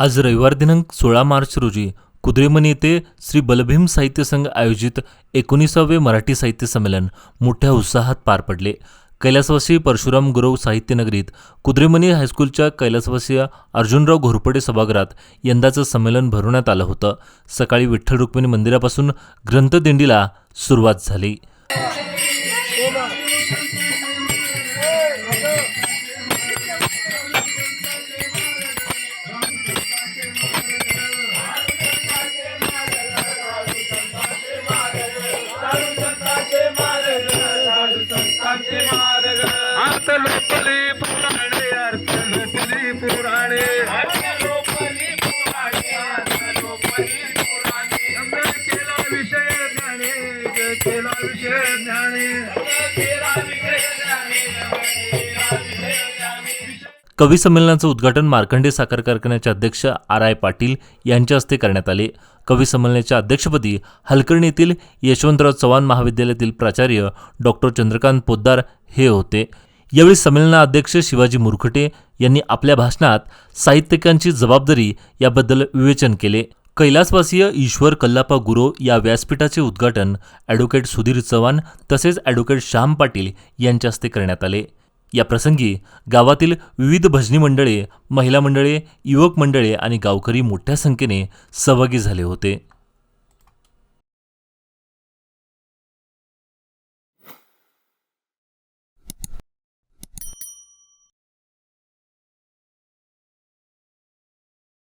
आज रविवार दिनांक सोळा मार्च रोजी कुद्रेमणी येथे श्री बलभीम साहित्य संघ आयोजित एकोणीसावे मराठी साहित्य संमेलन मोठ्या उत्साहात पार पडले. कैलासवासी परशुराम गुरव साहित्य नगरीत हायस्कूलच्या कैलासवासी अर्जुनराव घोरपडे सभागृहात यंदाचं संमेलन भरवण्यात आलं होतं. सकाळी विठ्ठल रुक्मिणी मंदिरापासून ग्रंथदिंडीला सुरुवात झाली. अर्थ पुराणे अर्थ पुराणे. केला विषय ज्ञाने केला विषय ज्ञाने. कवी संमेलनाचं उद्घाटन मार्कंडे साखर कारखान्याचे अध्यक्ष आर आय पाटील यांच्या हस्ते करण्यात आले. कवी संमेलनाच्या अध्यक्षपदी हलकर्णी येथील यशवंतराव चव्हाण महाविद्यालयातील प्राचार्य डॉक्टर चंद्रकांत पोद्दार हे होते. यावेळी संमेलनाध्यक्ष शिवाजी मुरखटे यांनी आपल्या भाषणात साहित्यिकांची जबाबदारी याबद्दल विवेचन केले. कैलासवासीय ईश्वर कल्लापा गुरो या व्यासपीठाचे उद्घाटन ॲडव्होकेट सुधीर चव्हाण तसेच ॲडव्होकेट श्याम पाटील यांच्या हस्ते करण्यात आले. या प्रसंगी गावातील विविध भजनी मंडळे महिला मंडळे युवक मंडळे आणि गावकरी मोठ्या संख्येने सहभागी झाले होते.